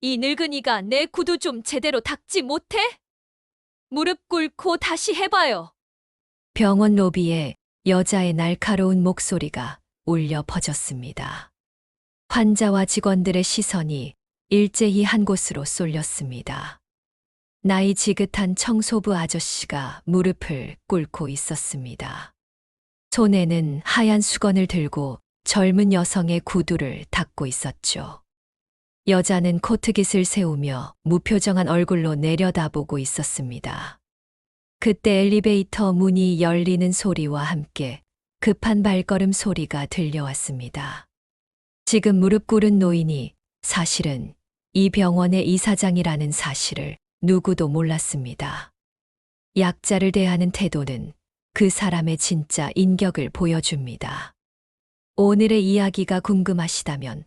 이 늙은이가 내 구두 좀 제대로 닦지 못해? 무릎 꿇고 다시 해봐요. 병원 로비에 여자의 날카로운 목소리가 울려 퍼졌습니다. 환자와 직원들의 시선이 일제히 한 곳으로 쏠렸습니다. 나이 지긋한 청소부 아저씨가 무릎을 꿇고 있었습니다. 손에는 하얀 수건을 들고 젊은 여성의 구두를 닦고 있었죠. 여자는 코트깃을 세우며 무표정한 얼굴로 내려다보고 있었습니다. 그때 엘리베이터 문이 열리는 소리와 함께 급한 발걸음 소리가 들려왔습니다. 지금 무릎 꿇은 노인이 사실은 이 병원의 이사장이라는 사실을 누구도 몰랐습니다. 약자를 대하는 태도는 그 사람의 진짜 인격을 보여줍니다. 오늘의 이야기가 궁금하시다면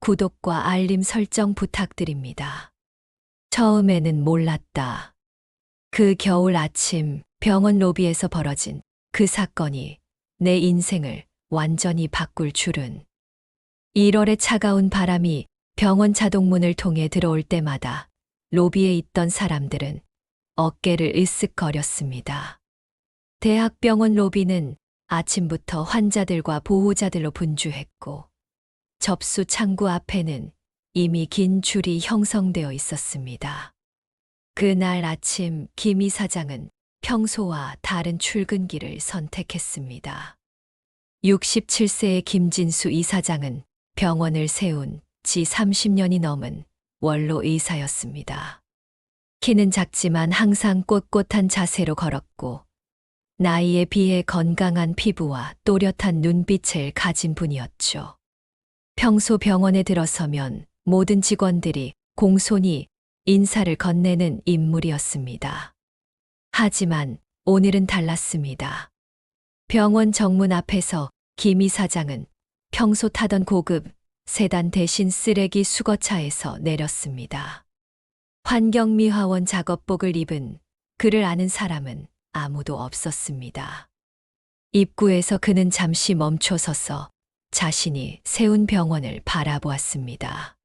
구독과 알림 설정 부탁드립니다. 처음에는 몰랐다. 그 겨울 아침 병원 로비에서 벌어진 그 사건이 내 인생을 완전히 바꿀 줄은 1월의 차가운 바람이 병원 자동문을 통해 들어올 때마다 로비에 있던 사람들은 어깨를 으쓱거렸습니다. 대학병원 로비는 아침부터 환자들과 보호자들로 분주했고 접수 창구 앞에는 이미 긴 줄이 형성되어 있었습니다. 그날 아침 김 이 사장은 평소와 다른 출근길을 선택했습니다. 67세의 김진수 이사장은 병원을 세운 지 30년이 넘은 원로 의사였습니다. 키는 작지만 항상 꼿꼿한 자세로 걸었고 나이에 비해 건강한 피부와 또렷한 눈빛을 가진 분이었죠. 평소 병원에 들어서면 모든 직원들이 공손히 인사를 건네는 인물이었습니다. 하지만 오늘은 달랐습니다. 병원 정문 앞에서 김 이사장은 평소 타던 고급 세단 대신 쓰레기 수거차에서 내렸습니다. 환경미화원 작업복을 입은 그를 아는 사람은 아무도 없었습니다. 입구에서 그는 잠시 멈춰서서 자신이 세운 병원을 바라보았습니다.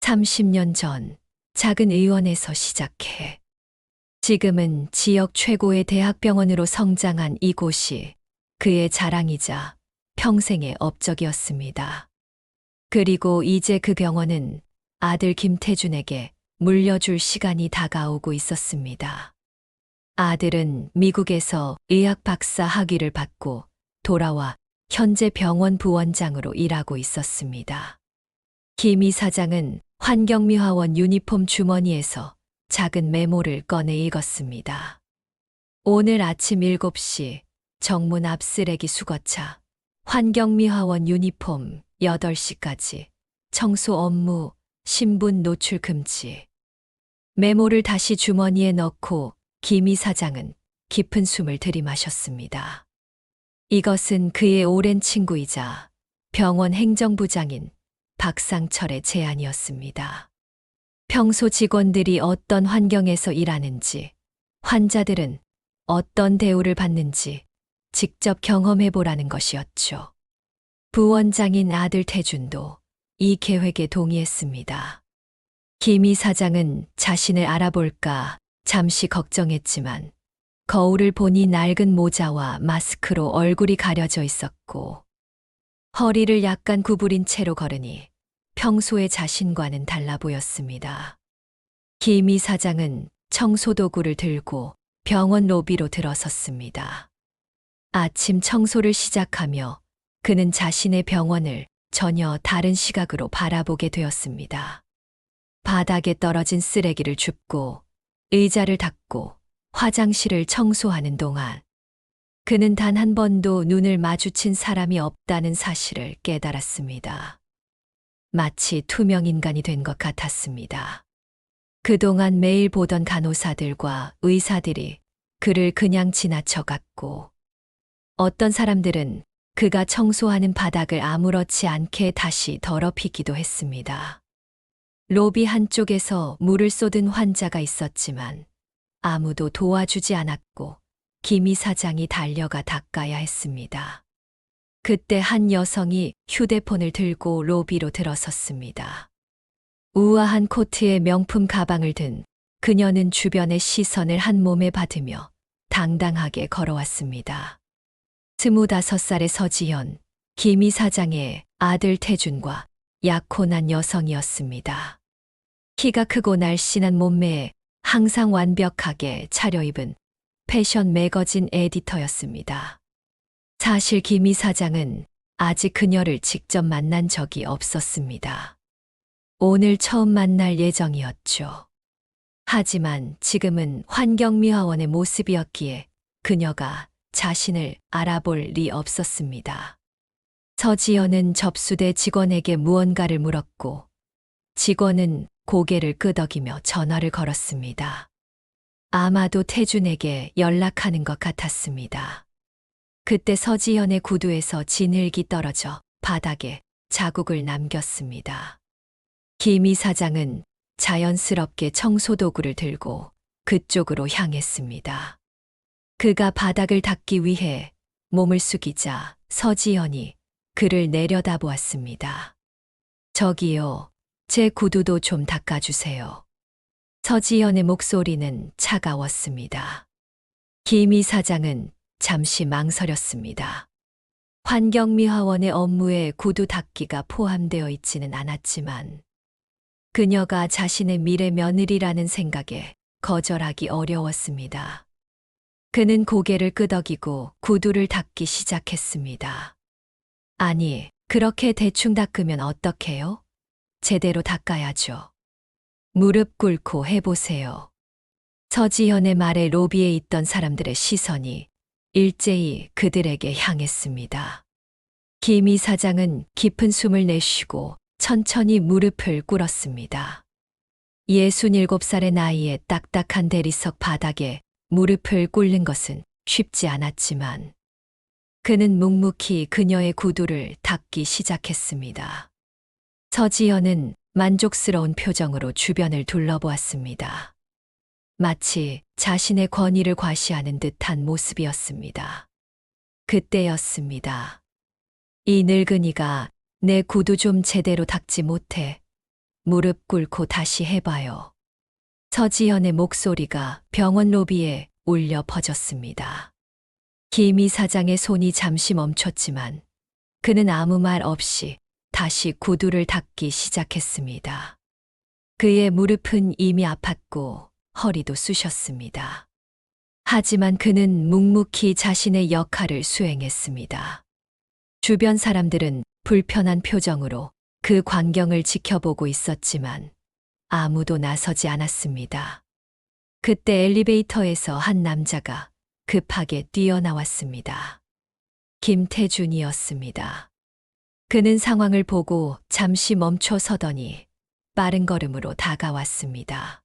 30년 전 작은 의원에서 시작해 지금은 지역 최고의 대학병원으로 성장한 이곳이 그의 자랑이자 평생의 업적이었습니다. 그리고 이제 그 병원은 아들 김태준에게 물려줄 시간이 다가오고 있었습니다. 아들은 미국에서 의학 박사 학위를 받고 돌아와 현재 병원 부원장으로 일하고 있었습니다. 김 이사장은 환경미화원 유니폼 주머니에서 작은 메모를 꺼내 읽었습니다. 오늘 아침 7시 정문 앞 쓰레기 수거차 환경미화원 유니폼 8시까지 청소 업무 신분 노출 금지 메모를 다시 주머니에 넣고 김 이사장은 깊은 숨을 들이마셨습니다. 이것은 그의 오랜 친구이자 병원 행정부장인 박상철의 제안이었습니다. 평소 직원들이 어떤 환경에서 일하는지, 환자들은 어떤 대우를 받는지 직접 경험해 보라는 것이었죠. 부원장인 아들 태준도 이 계획에 동의했습니다. 김 이사장은 자신을 알아볼까 잠시 걱정했지만 거울을 보니 낡은 모자와 마스크로 얼굴이 가려져 있었고 허리를 약간 구부린 채로 걸으니 평소의 자신과는 달라 보였습니다. 김 이 사장은 청소도구를 들고 병원 로비로 들어섰습니다. 아침 청소를 시작하며 그는 자신의 병원을 전혀 다른 시각으로 바라보게 되었습니다. 바닥에 떨어진 쓰레기를 줍고 의자를 닦고 화장실을 청소하는 동안 그는 단 한 번도 눈을 마주친 사람이 없다는 사실을 깨달았습니다. 마치 투명 인간이 된 것 같았습니다. 그동안 매일 보던 간호사들과 의사들이 그를 그냥 지나쳐갔고 어떤 사람들은 그가 청소하는 바닥을 아무렇지 않게 다시 더럽히기도 했습니다. 로비 한쪽에서 물을 쏟은 환자가 있었지만 아무도 도와주지 않았고 김 이 사장이 달려가 닦아야 했습니다. 그때 한 여성이 휴대폰을 들고 로비로 들어섰습니다. 우아한 코트에 명품 가방을 든 그녀는 주변의 시선을 한 몸에 받으며 당당하게 걸어왔습니다. 스무다섯 살의 서지현, 김이 사장의 아들 태준과 약혼한 여성이었습니다. 키가 크고 날씬한 몸매에 항상 완벽하게 차려입은 패션 매거진 에디터였습니다. 사실 김 이 사장은 아직 그녀를 직접 만난 적이 없었습니다. 오늘 처음 만날 예정이었죠. 하지만 지금은 환경미화원의 모습이었기에 그녀가 자신을 알아볼 리 없었습니다. 서지연은 접수대 직원에게 무언가를 물었고 직원은 고개를 끄덕이며 전화를 걸었습니다. 아마도 태준에게 연락하는 것 같았습니다. 그때 서지연의 구두에서 진흙이 떨어져 바닥에 자국을 남겼습니다. 김이 사장은 자연스럽게 청소도구를 들고 그쪽으로 향했습니다. 그가 바닥을 닦기 위해 몸을 숙이자 서지연이 그를 내려다보았습니다. 저기요, 제 구두도 좀 닦아주세요. 서지연의 목소리는 차가웠습니다. 김이 사장은 잠시 망설였습니다. 환경미화원의 업무에 구두 닦기가 포함되어 있지는 않았지만 그녀가 자신의 미래 며느리라는 생각에 거절하기 어려웠습니다. 그는 고개를 끄덕이고 구두를 닦기 시작했습니다. 아니, 그렇게 대충 닦으면 어떡해요? 제대로 닦아야죠. 무릎 꿇고 해보세요. 서지현의 말에 로비에 있던 사람들의 시선이 일제히 그들에게 향했습니다. 김이 사장은 깊은 숨을 내쉬고 천천히 무릎을 꿇었습니다. 67살의 나이에 딱딱한 대리석 바닥에 무릎을 꿇는 것은 쉽지 않았지만 그는 묵묵히 그녀의 구두를 닦기 시작했습니다. 서지연은 만족스러운 표정으로 주변을 둘러보았습니다. 마치 자신의 권위를 과시하는 듯한 모습이었습니다. 그때였습니다. 이 늙은이가 내 구두 좀 제대로 닦지 못해 무릎 꿇고 다시 해봐요. 서지연의 목소리가 병원 로비에 울려 퍼졌습니다. 김이 사장의 손이 잠시 멈췄지만 그는 아무 말 없이 다시 구두를 닦기 시작했습니다. 그의 무릎은 이미 아팠고 허리도 쑤셨습니다. 하지만 그는 묵묵히 자신의 역할을 수행했습니다. 주변 사람들은 불편한 표정으로 그 광경을 지켜보고 있었지만 아무도 나서지 않았습니다. 그때 엘리베이터에서 한 남자가 급하게 뛰어나왔습니다. 김태준이었습니다. 그는 상황을 보고 잠시 멈춰 서더니 빠른 걸음으로 다가왔습니다.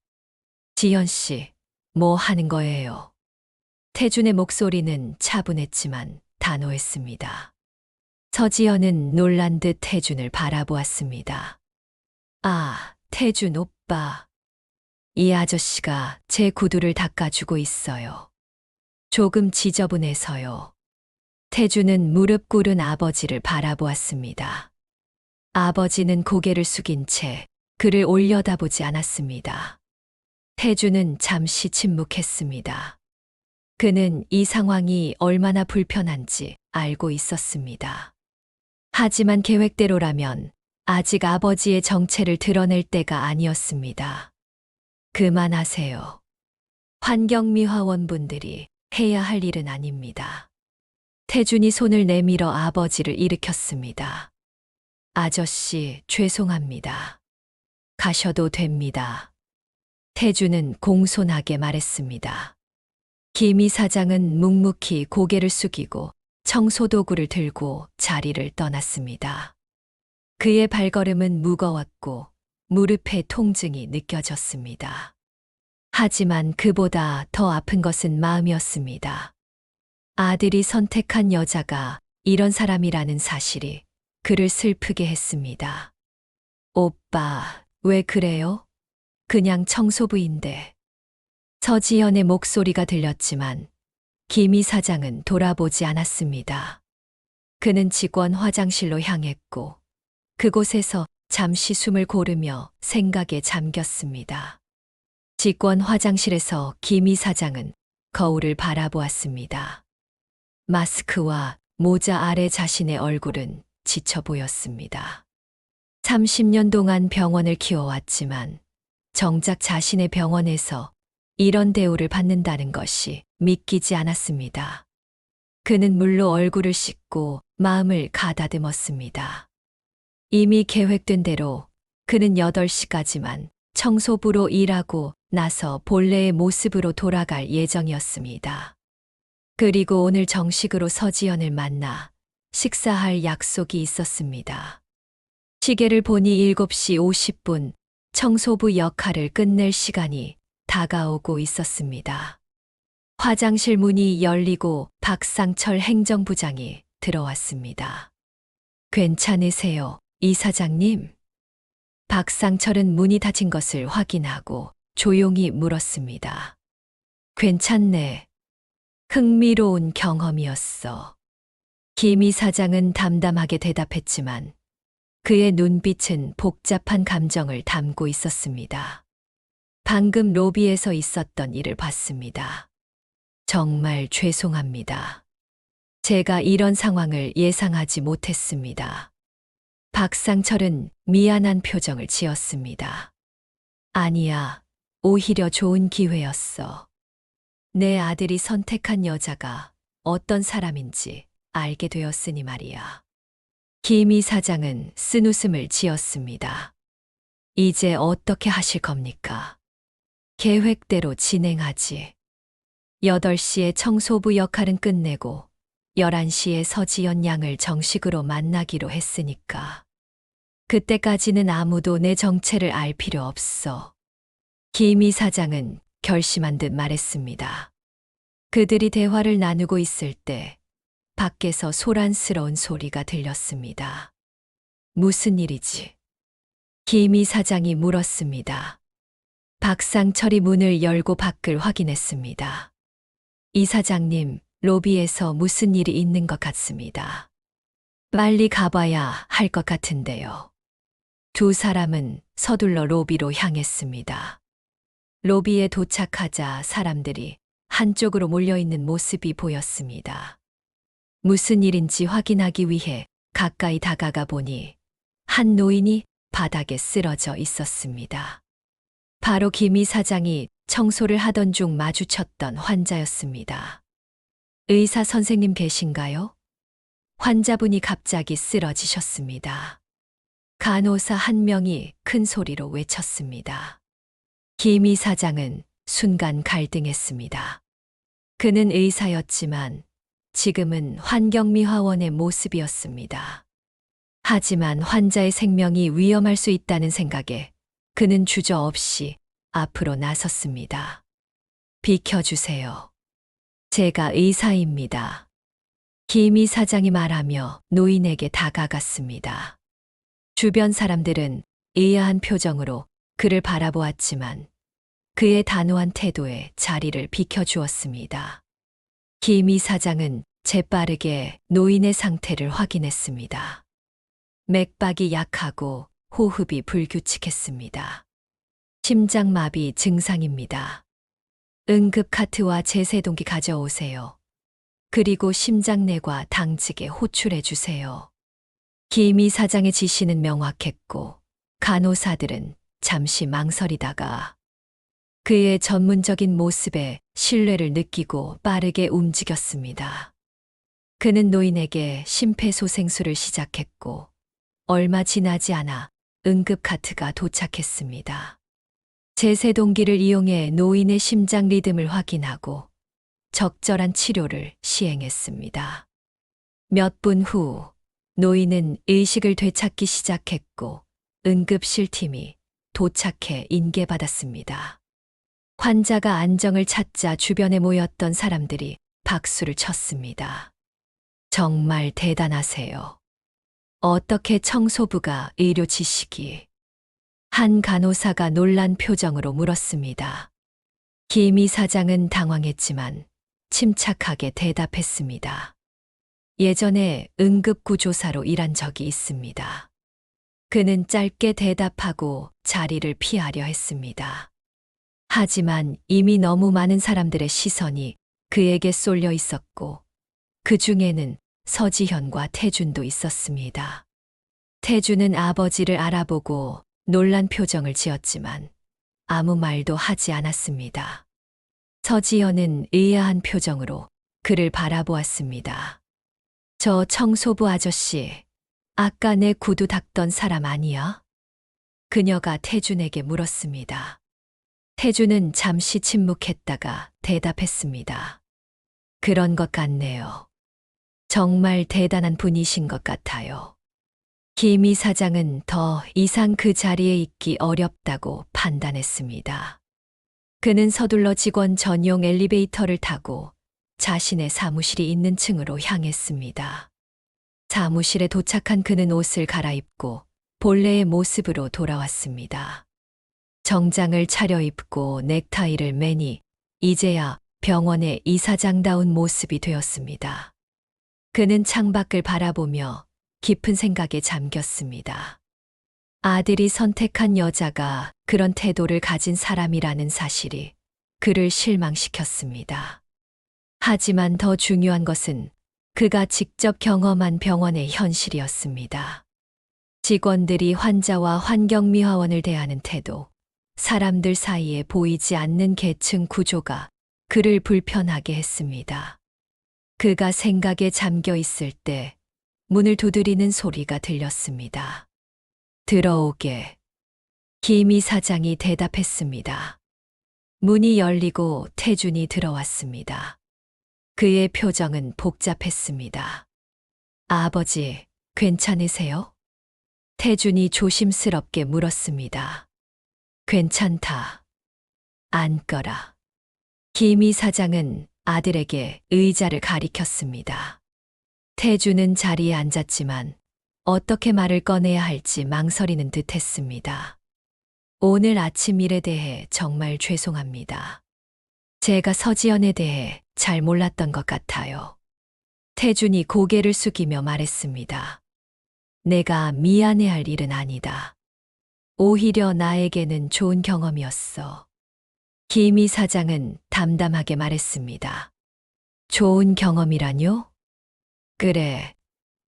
지연 씨, 뭐 하는 거예요? 태준의 목소리는 차분했지만 단호했습니다. 서지연은 놀란 듯 태준을 바라보았습니다. 아, 태준 오빠. 이 아저씨가 제 구두를 닦아주고 있어요. 조금 지저분해서요. 태준은 무릎 꿇은 아버지를 바라보았습니다. 아버지는 고개를 숙인 채 그를 올려다보지 않았습니다. 태준은 잠시 침묵했습니다. 그는 이 상황이 얼마나 불편한지 알고 있었습니다. 하지만 계획대로라면 아직 아버지의 정체를 드러낼 때가 아니었습니다. 그만하세요. 환경미화원분들이 해야 할 일은 아닙니다. 태준이 손을 내밀어 아버지를 일으켰습니다. 아저씨, 죄송합니다. 가셔도 됩니다. 태준은 공손하게 말했습니다. 김이 사장은 묵묵히 고개를 숙이고 청소도구를 들고 자리를 떠났습니다. 그의 발걸음은 무거웠고 무릎에 통증이 느껴졌습니다. 하지만 그보다 더 아픈 것은 마음이었습니다. 아들이 선택한 여자가 이런 사람이라는 사실이 그를 슬프게 했습니다. 오빠, 왜 그래요? 그냥 청소부인데. 서지연의 목소리가 들렸지만 김이 사장은 돌아보지 않았습니다. 그는 직원 화장실로 향했고 그곳에서 잠시 숨을 고르며 생각에 잠겼습니다. 직원 화장실에서 김 이사장은 거울을 바라보았습니다. 마스크와 모자 아래 자신의 얼굴은 지쳐 보였습니다. 30년 동안 병원을 키워왔지만 정작 자신의 병원에서 이런 대우를 받는다는 것이 믿기지 않았습니다. 그는 물로 얼굴을 씻고 마음을 가다듬었습니다. 이미 계획된 대로 그는 8시까지만 청소부로 일하고 나서 본래의 모습으로 돌아갈 예정이었습니다. 그리고 오늘 정식으로 서지연을 만나 식사할 약속이 있었습니다. 시계를 보니 7시 50분 청소부 역할을 끝낼 시간이 다가오고 있었습니다. 화장실 문이 열리고 박상철 행정부장이 들어왔습니다. 괜찮으세요, 이사장님? 박상철은 문이 닫힌 것을 확인하고 조용히 물었습니다. 괜찮네. 흥미로운 경험이었어. 김 이사장은 담담하게 대답했지만 그의 눈빛은 복잡한 감정을 담고 있었습니다. 방금 로비에서 있었던 일을 봤습니다. 정말 죄송합니다. 제가 이런 상황을 예상하지 못했습니다. 박상철은 미안한 표정을 지었습니다. 아니야, 오히려 좋은 기회였어. 내 아들이 선택한 여자가 어떤 사람인지 알게 되었으니 말이야. 김 이 사장은 쓴 웃음을 지었습니다. 이제 어떻게 하실 겁니까? 계획대로 진행하지. 8시에 청소부 역할은 끝내고 11시에 서지연 양을 정식으로 만나기로 했으니까. 그때까지는 아무도 내 정체를 알 필요 없어. 김 이 사장은 결심한 듯 말했습니다. 그들이 대화를 나누고 있을 때 밖에서 소란스러운 소리가 들렸습니다. 무슨 일이지? 김 이사장이 물었습니다. 박상철이 문을 열고 밖을 확인했습니다. 이 사장님, 로비에서 무슨 일이 있는 것 같습니다. 빨리 가봐야 할 것 같은데요. 두 사람은 서둘러 로비로 향했습니다. 로비에 도착하자 사람들이 한쪽으로 몰려있는 모습이 보였습니다. 무슨 일인지 확인하기 위해 가까이 다가가 보니 한 노인이 바닥에 쓰러져 있었습니다. 바로 김 이사장이 청소를 하던 중 마주쳤던 환자였습니다. 의사 선생님 계신가요? 환자분이 갑자기 쓰러지셨습니다. 간호사 한 명이 큰 소리로 외쳤습니다. 김 이 사장은 순간 갈등했습니다. 그는 의사였지만 지금은 환경미화원의 모습이었습니다. 하지만 환자의 생명이 위험할 수 있다는 생각에 그는 주저없이 앞으로 나섰습니다. 비켜주세요. 제가 의사입니다. 김 이 사장이 말하며 노인에게 다가갔습니다. 주변 사람들은 의아한 표정으로 그를 바라보았지만 그의 단호한 태도에 자리를 비켜주었습니다. 김 이사장은 재빠르게 노인의 상태를 확인했습니다. 맥박이 약하고 호흡이 불규칙했습니다. 심장마비 증상입니다. 응급 카트와 제세동기 가져오세요. 그리고 심장내과 당직에 호출해 주세요. 김 이 사장의 지시는 명확했고 간호사들은 잠시 망설이다가 그의 전문적인 모습에 신뢰를 느끼고 빠르게 움직였습니다. 그는 노인에게 심폐소생술을 시작했고 얼마 지나지 않아 응급 카트가 도착했습니다. 제세동기를 이용해 노인의 심장 리듬을 확인하고 적절한 치료를 시행했습니다. 몇 분 후 노인은 의식을 되찾기 시작했고 응급실 팀이 도착해 인계받았습니다. 환자가 안정을 찾자 주변에 모였던 사람들이 박수를 쳤습니다. 정말 대단하세요. 어떻게 청소부가 의료 지식이 한 간호사가 놀란 표정으로 물었습니다. 김 이 사장은 당황했지만 침착하게 대답했습니다. 예전에 응급구조사로 일한 적이 있습니다. 그는 짧게 대답하고 자리를 피하려 했습니다. 하지만 이미 너무 많은 사람들의 시선이 그에게 쏠려 있었고, 그 중에는 서지현과 태준도 있었습니다. 태준은 아버지를 알아보고 놀란 표정을 지었지만 아무 말도 하지 않았습니다. 서지현은 의아한 표정으로 그를 바라보았습니다. 저 청소부 아저씨, 아까 내 구두 닦던 사람 아니야? 그녀가 태준에게 물었습니다. 태준은 잠시 침묵했다가 대답했습니다. 그런 것 같네요. 정말 대단한 분이신 것 같아요. 김 이 사장은 더 이상 그 자리에 있기 어렵다고 판단했습니다. 그는 서둘러 직원 전용 엘리베이터를 타고 자신의 사무실이 있는 층으로 향했습니다. 사무실에 도착한 그는 옷을 갈아입고 본래의 모습으로 돌아왔습니다. 정장을 차려입고 넥타이를 매니 이제야 병원의 이사장다운 모습이 되었습니다. 그는 창밖을 바라보며 깊은 생각에 잠겼습니다. 아들이 선택한 여자가 그런 태도를 가진 사람이라는 사실이 그를 실망시켰습니다. 하지만 더 중요한 것은 그가 직접 경험한 병원의 현실이었습니다. 직원들이 환자와 환경미화원을 대하는 태도, 사람들 사이에 보이지 않는 계층 구조가 그를 불편하게 했습니다. 그가 생각에 잠겨 있을 때 문을 두드리는 소리가 들렸습니다. 들어오게. 김이 사장이 대답했습니다. 문이 열리고 태준이 들어왔습니다. 그의 표정은 복잡했습니다. 아버지, 괜찮으세요? 태준이 조심스럽게 물었습니다. 괜찮다. 앉거라. 김이 사장은 아들에게 의자를 가리켰습니다. 태준은 자리에 앉았지만 어떻게 말을 꺼내야 할지 망설이는 듯 했습니다. 오늘 아침 일에 대해 정말 죄송합니다. 제가 서지연에 대해 잘 몰랐던 것 같아요. 태준이 고개를 숙이며 말했습니다. 내가 미안해할 일은 아니다. 오히려 나에게는 좋은 경험이었어. 김이 사장은 담담하게 말했습니다. 좋은 경험이라뇨? 그래.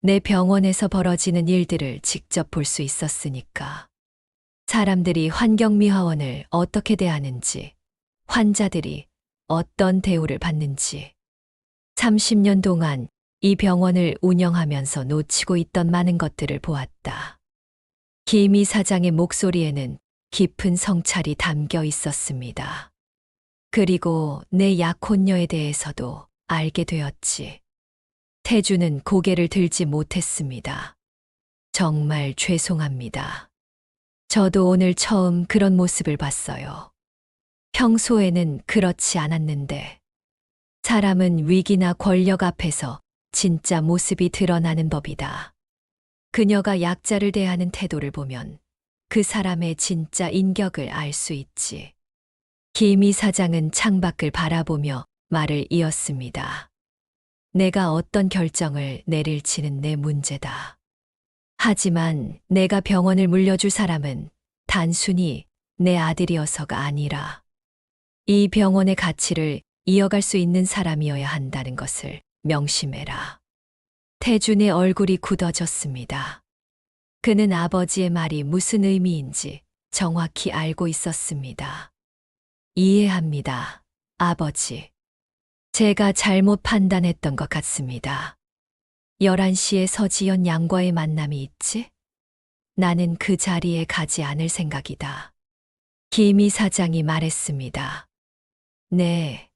내 병원에서 벌어지는 일들을 직접 볼 수 있었으니까. 사람들이 환경미화원을 어떻게 대하는지, 환자들이 어떤 대우를 받는지. 30년 동안 이 병원을 운영하면서 놓치고 있던 많은 것들을 보았다. 김이 사장의 목소리에는 깊은 성찰이 담겨 있었습니다. 그리고 내 약혼녀에 대해서도 알게 되었지. 태주는 고개를 들지 못했습니다. 정말 죄송합니다. 저도 오늘 처음 그런 모습을 봤어요. 평소에는 그렇지 않았는데, 사람은 위기나 권력 앞에서 진짜 모습이 드러나는 법이다. 그녀가 약자를 대하는 태도를 보면 그 사람의 진짜 인격을 알 수 있지. 김이 사장은 창밖을 바라보며 말을 이었습니다. 내가 어떤 결정을 내릴지는 내 문제다. 하지만 내가 병원을 물려줄 사람은 단순히 내 아들이어서가 아니라 이 병원의 가치를 이어갈 수 있는 사람이어야 한다는 것을 명심해라. 태준의 얼굴이 굳어졌습니다. 그는 아버지의 말이 무슨 의미인지 정확히 알고 있었습니다. 이해합니다, 아버지. 제가 잘못 판단했던 것 같습니다. 11시에 서지연 양과의 만남이 있지? 나는 그 자리에 가지 않을 생각이다. 김이 사장이 말했습니다. 네.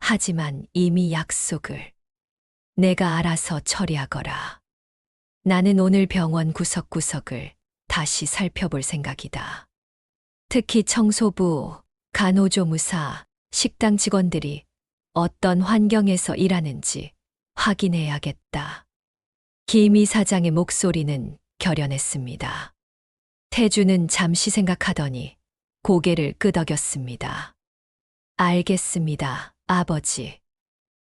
하지만 이미 약속을. 내가 알아서 처리하거라. 나는 오늘 병원 구석구석을 다시 살펴볼 생각이다. 특히 청소부, 간호조무사, 식당 직원들이 어떤 환경에서 일하는지 확인해야겠다. 김이 사장의 목소리는 결연했습니다. 태주는 잠시 생각하더니 고개를 끄덕였습니다. 알겠습니다, 아버지.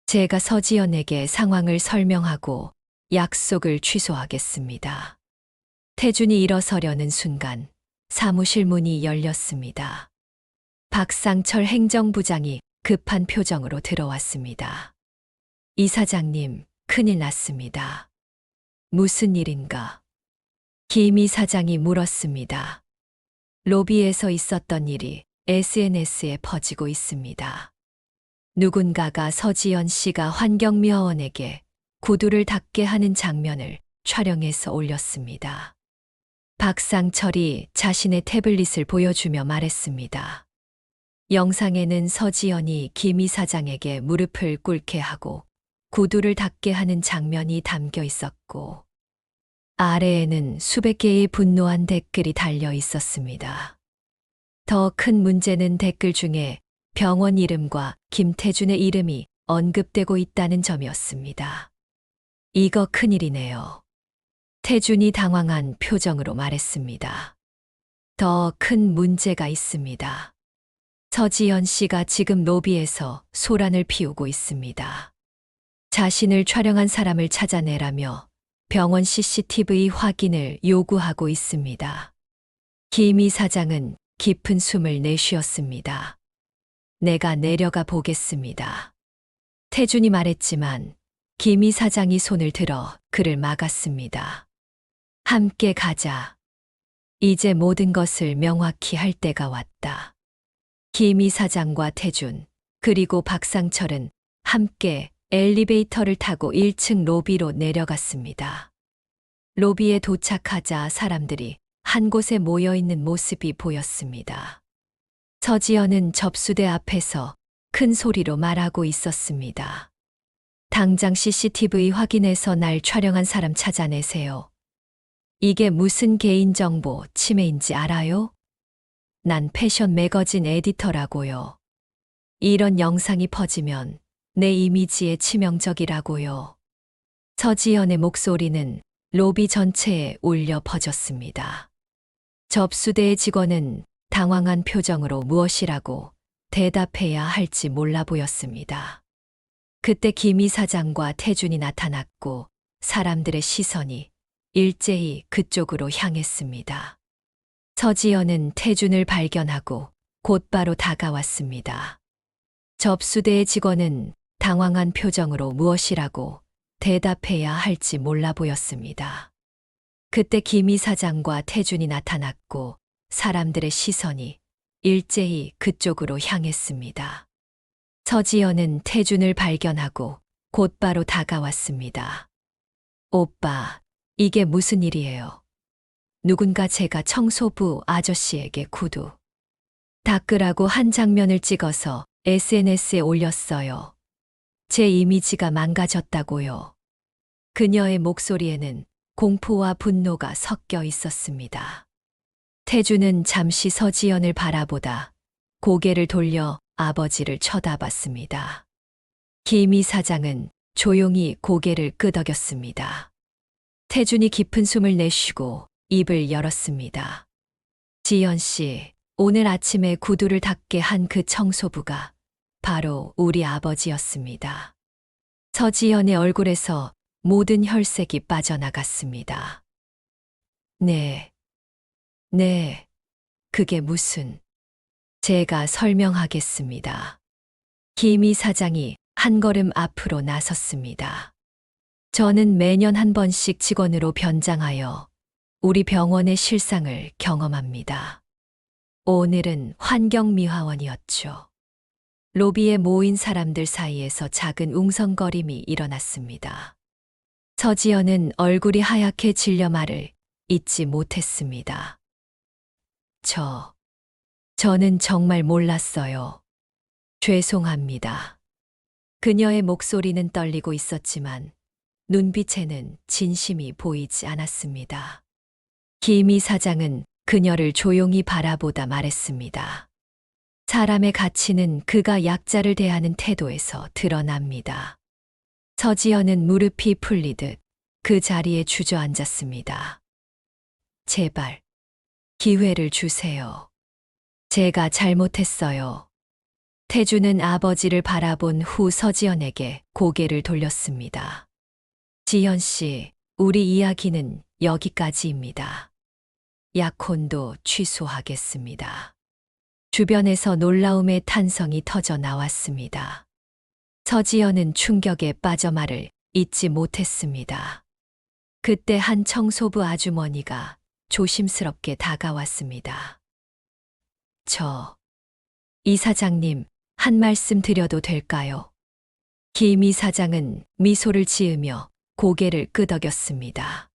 제가 서지연에게 상황을 설명하고 약속을 취소하겠습니다. 태준이 일어서려는 순간 사무실 문이 열렸습니다. 박상철 행정부장이 급한 표정으로 들어왔습니다. 이사장님, 큰일 났습니다. 무슨 일인가? 김 이사장이 물었습니다. 로비에서 있었던 일이 SNS에 퍼지고 있습니다. 누군가가 서지연 씨가 환경미화원에게 구두를 닦게 하는 장면을 촬영해서 올렸습니다. 박상철이 자신의 태블릿을 보여주며 말했습니다. 영상에는 서지연이 김 이사장에게 무릎을 꿇게 하고 구두를 닦게 하는 장면이 담겨 있었고, 아래에는 수백 개의 분노한 댓글이 달려 있었습니다. 더 큰 문제는 댓글 중에 병원 이름과 김태준의 이름이 언급되고 있다는 점이었습니다. 이거 큰일이네요. 태준이 당황한 표정으로 말했습니다. 더 큰 문제가 있습니다. 서지연 씨가 지금 로비에서 소란을 피우고 있습니다. 자신을 촬영한 사람을 찾아내라며 병원 CCTV 확인을 요구하고 있습니다. 김 이사장은 깊은 숨을 내쉬었습니다. 내가 내려가 보겠습니다. 태준이 말했지만 김 이사장이 손을 들어 그를 막았습니다. 함께 가자. 이제 모든 것을 명확히 할 때가 왔다. 김 이사장과 태준, 그리고 박상철은 함께 엘리베이터를 타고 1층 로비로 내려갔습니다. 로비에 도착하자 사람들이 한 곳에 모여 있는 모습이 보였습니다. 서지연은 접수대 앞에서 큰 소리로 말하고 있었습니다. 당장 CCTV 확인해서 날 촬영한 사람 찾아내세요. 이게 무슨 개인정보 침해인지 알아요? 난 패션 매거진 에디터라고요. 이런 영상이 퍼지면 내 이미지에 치명적이라고요. 서지연의 목소리는 로비 전체에 울려 퍼졌습니다. 접수대의 직원은 당황한 표정으로 무엇이라고 대답해야 할지 몰라 보였습니다. 그때 김 이사장과 태준이 나타났고 사람들의 시선이 일제히 그쪽으로 향했습니다. 서지연은 태준을 발견하고 곧바로 다가왔습니다. 접수대의 직원은 당황한 표정으로 무엇이라고 대답해야 할지 몰라 보였습니다. 그때 김 이 사장과 태준이 나타났고 사람들의 시선이 일제히 그쪽으로 향했습니다. 서지연은 태준을 발견하고 곧바로 다가왔습니다. 오빠, 이게 무슨 일이에요? 누군가 제가 청소부 아저씨에게 구두 닦으라고 한 장면을 찍어서 SNS에 올렸어요. 제 이미지가 망가졌다고요. 그녀의 목소리에는 공포와 분노가 섞여 있었습니다. 태주는 잠시 서지연을 바라보다 고개를 돌려 아버지를 쳐다봤습니다. 김 이 사장은 조용히 고개를 끄덕였습니다. 태준이 깊은 숨을 내쉬고 입을 열었습니다. 지연 씨, 오늘 아침에 구두를 닦게 한 그 청소부가 바로 우리 아버지였습니다. 서지연의 얼굴에서 모든 혈색이 빠져나갔습니다. 네. 네. 그게 무슨. 제가 설명하겠습니다. 김이 사장이 한 걸음 앞으로 나섰습니다. 저는 매년 한 번씩 직원으로 변장하여 우리 병원의 실상을 경험합니다. 오늘은 환경미화원이었죠. 로비에 모인 사람들 사이에서 작은 웅성거림이 일어났습니다. 서지연은 얼굴이 하얗게 질려 말을 잊지 못했습니다. 저, 저는 정말 몰랐어요. 죄송합니다. 그녀의 목소리는 떨리고 있었지만 눈빛에는 진심이 보이지 않았습니다. 김이 사장은 그녀를 조용히 바라보다 말했습니다. 사람의 가치는 그가 약자를 대하는 태도에서 드러납니다. 서지연은 무릎이 풀리듯 그 자리에 주저앉았습니다. 제발, 기회를 주세요. 제가 잘못했어요. 태주는 아버지를 바라본 후 서지연에게 고개를 돌렸습니다. 지연 씨, 우리 이야기는 여기까지입니다. 약혼도 취소하겠습니다. 주변에서 놀라움의 탄성이 터져 나왔습니다. 서지연은 충격에 빠져 말을 잇지 못했습니다. 그때 한 청소부 아주머니가 조심스럽게 다가왔습니다. 저, 이사장님, 한 말씀 드려도 될까요? 김 이사장은 미소를 지으며 고개를 끄덕였습니다.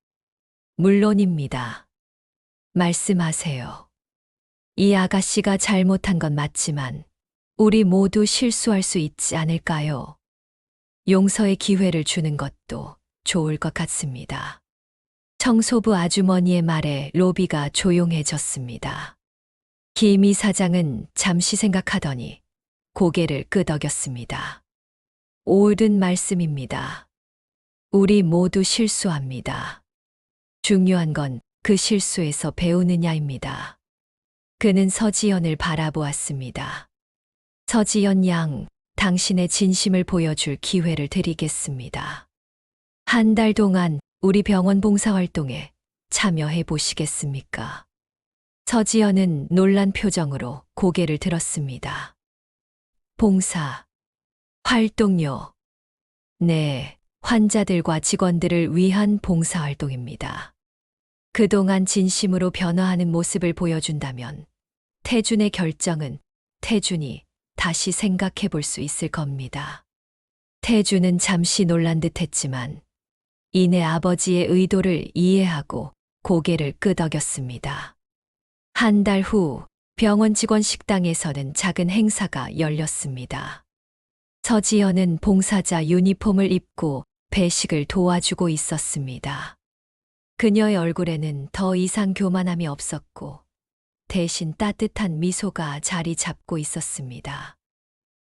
물론입니다. 말씀하세요. 이 아가씨가 잘못한 건 맞지만 우리 모두 실수할 수 있지 않을까요? 용서의 기회를 주는 것도 좋을 것 같습니다. 청소부 아주머니의 말에 로비가 조용해졌습니다. 김 이 사장은 잠시 생각하더니 고개를 끄덕였습니다. 옳은 말씀입니다. 우리 모두 실수합니다. 중요한 건 그 실수에서 배우느냐입니다. 그는 서지연을 바라보았습니다. 서지연 양, 당신의 진심을 보여줄 기회를 드리겠습니다. 한 달 동안 우리 병원 봉사활동에 참여해 보시겠습니까? 서지연은 놀란 표정으로 고개를 들었습니다. 봉사, 활동요. 네, 환자들과 직원들을 위한 봉사활동입니다. 그동안 진심으로 변화하는 모습을 보여준다면 태준의 결정은 태준이 다시 생각해 볼 수 있을 겁니다. 태준은 잠시 놀란 듯 했지만 이내 아버지의 의도를 이해하고 고개를 끄덕였습니다. 한 달 후 병원 직원 식당에서는 작은 행사가 열렸습니다. 서지연은 봉사자 유니폼을 입고 배식을 도와주고 있었습니다. 그녀의 얼굴에는 더 이상 교만함이 없었고 대신 따뜻한 미소가 자리 잡고 있었습니다.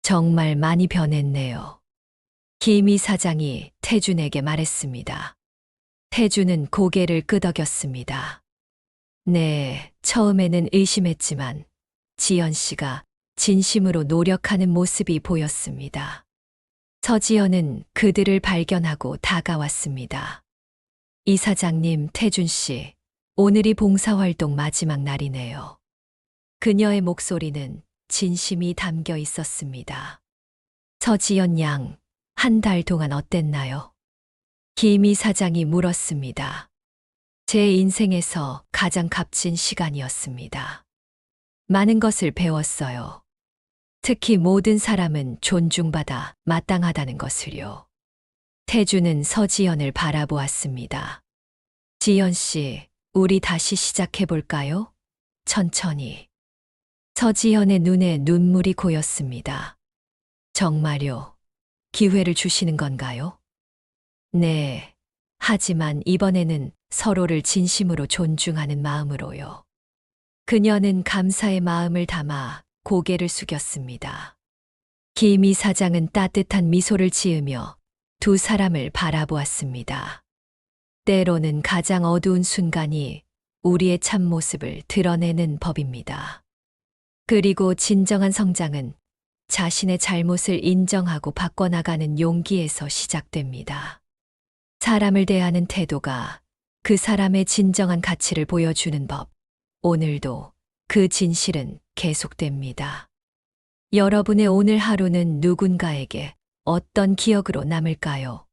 정말 많이 변했네요. 김이 사장이 태준에게 말했습니다. 태준은 고개를 끄덕였습니다. 네, 처음에는 의심했지만 지연 씨가 진심으로 노력하는 모습이 보였습니다. 서지연은 그들을 발견하고 다가왔습니다. 이사장님 태준 씨, 오늘이 봉사활동 마지막 날이네요. 그녀의 목소리는 진심이 담겨 있었습니다. 서지연 양, 한 달 동안 어땠나요? 김 이사장이 물었습니다. 제 인생에서 가장 값진 시간이었습니다. 많은 것을 배웠어요. 특히 모든 사람은 존중받아 마땅하다는 것을요. 태주는 서지연을 바라보았습니다. 지연 씨, 우리 다시 시작해 볼까요? 천천히. 서지연의 눈에 눈물이 고였습니다. 정말요? 기회를 주시는 건가요? 네. 하지만 이번에는 서로를 진심으로 존중하는 마음으로요. 그녀는 감사의 마음을 담아 고개를 숙였습니다. 김이 사장은 따뜻한 미소를 지으며 두 사람을 바라보았습니다. 때로는 가장 어두운 순간이 우리의 참모습을 드러내는 법입니다. 그리고 진정한 성장은 자신의 잘못을 인정하고 바꿔나가는 용기에서 시작됩니다. 사람을 대하는 태도가 그 사람의 진정한 가치를 보여주는 법. 오늘도 그 진실은 계속됩니다. 여러분의 오늘 하루는 누군가에게 어떤 기억으로 남을까요?